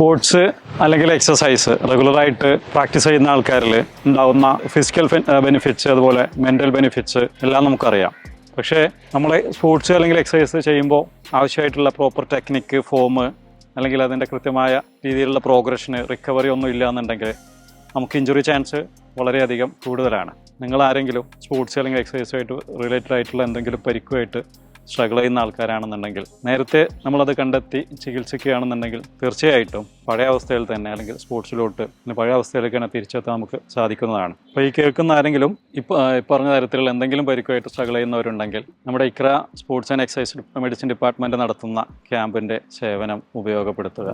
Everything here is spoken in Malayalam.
സ്പോർട്സ് അല്ലെങ്കിൽ എക്സസൈസ് റെഗുലറായിട്ട് പ്രാക്ടീസ് ചെയ്യുന്ന ആൾക്കാരിൽ ഉണ്ടാകുന്ന ഫിസിക്കൽ ബെനിഫിറ്റ്സ് അതുപോലെ മെന്റൽ ബെനിഫിറ്റ്സ് എല്ലാം നമുക്കറിയാം. പക്ഷേ നമ്മൾ സ്പോർട്സ് അല്ലെങ്കിൽ എക്സസൈസ് ചെയ്യുമ്പോൾ ആവശ്യമായിട്ടുള്ള പ്രോപ്പർ ടെക്നിക്ക് ഫോം അല്ലെങ്കിൽ അതിന്റെ കൃത്യമായ രീതിയിലുള്ള പ്രോഗ്രഷന് റിക്കവറി ഒന്നും ഇല്ല എന്നുണ്ടെങ്കിൽ നമുക്ക് ഇഞ്ചുറി ചാൻസ് വളരെയധികം കൂടുതലാണ്. നിങ്ങൾ ആരെങ്കിലും സ്പോർട്സ് അല്ലെങ്കിൽ എക്സസൈസുമായിട്ട് റിലേറ്റഡ് ആയിട്ടുള്ള എന്തെങ്കിലും പരിക്കുമായിട്ട് സ്ട്രഗിൾ ചെയ്യുന്ന ആൾക്കാരാണെന്നുണ്ടെങ്കിൽ നേരത്തെ നമ്മളത് കണ്ടെത്തി ചികിത്സിക്കുകയാണെന്നുണ്ടെങ്കിൽ തീർച്ചയായിട്ടും പഴയ അവസ്ഥയിൽ തന്നെ അല്ലെങ്കിൽ സ്പോർട്സിലോട്ട് പിന്നെ പഴയ അവസ്ഥയിലേക്ക് തന്നെ തിരിച്ചെത്താൻ നമുക്ക് സാധിക്കുന്നതാണ്. അപ്പോൾ ഈ കേൾക്കുന്ന ആരെങ്കിലും ഇപ്പോൾ പറഞ്ഞ തരത്തിലുള്ള എന്തെങ്കിലും പരിക്കുമായിട്ട് സ്ട്രഗിൾ ചെയ്യുന്നവരുണ്ടെങ്കിൽ നമ്മുടെ Iqraa sports and exercise medicine department നടത്തുന്ന ക്യാമ്പിന്റെ സേവനം ഉപയോഗപ്പെടുത്തുക.